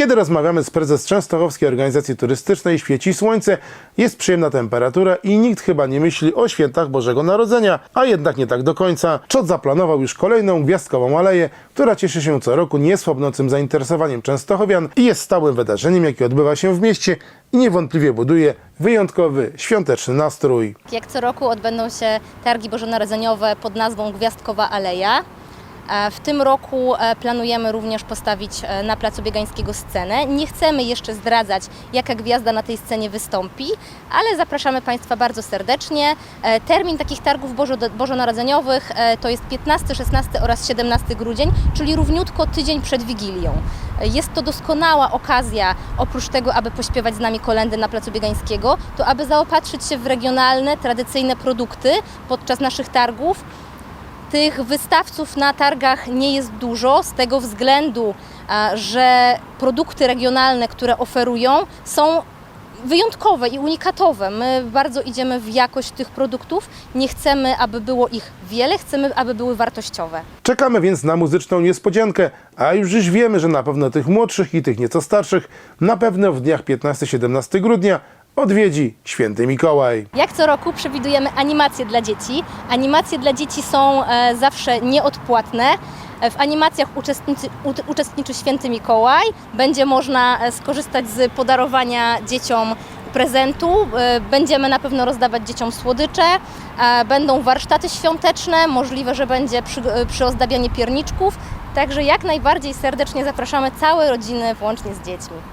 Kiedy rozmawiamy z prezes Częstochowskiej Organizacji Turystycznej, świeci słońce, jest przyjemna temperatura i nikt chyba nie myśli o świętach Bożego Narodzenia, a jednak nie tak do końca. Czot zaplanował już kolejną gwiazdkową aleję, która cieszy się co roku niesłabnącym zainteresowaniem Częstochowian i jest stałym wydarzeniem, jakie odbywa się w mieście i niewątpliwie buduje wyjątkowy, świąteczny nastrój. Jak co roku odbędą się targi bożonarodzeniowe pod nazwą Gwiazdkowa Aleja. E, W tym roku e, planujemy również postawić e, na Placu Biegańskiego scenę. Nie chcemy jeszcze zdradzać, jaka gwiazda na tej scenie wystąpi, ale zapraszamy Państwa bardzo serdecznie. Termin takich targów bożo- bożonarodzeniowych to jest 15, 16 oraz 17 grudzień, czyli równiutko tydzień przed Wigilią. Jest to doskonała okazja, oprócz tego, aby pośpiewać z nami kolendy na Placu Biegańskiego, to aby zaopatrzyć się w regionalne, tradycyjne produkty podczas naszych targów. Tych wystawców na targach nie jest dużo z tego względu, a, że produkty regionalne, które oferują, są wyjątkowe i unikatowe. My bardzo idziemy w jakość tych produktów. Nie chcemy, aby było ich wiele, chcemy, aby były wartościowe. Czekamy więc na muzyczną niespodziankę, a już dziś wiemy, że na pewno tych młodszych i tych nieco starszych na pewno w dniach 15-17 grudnia odwiedzi święty Mikołaj. Jak co roku przewidujemy animacje dla dzieci. Animacje dla dzieci są e, zawsze nieodpłatne. W animacjach uczestniczy, Święty Mikołaj. Będzie można e, skorzystać z podarowania dzieciom prezentu. E, Będziemy na pewno rozdawać dzieciom słodycze. E, Będą warsztaty świąteczne. Możliwe, że będzie przy, przyozdabianie pierniczków. Także jak najbardziej serdecznie zapraszamy całe rodziny, włącznie z dziećmi.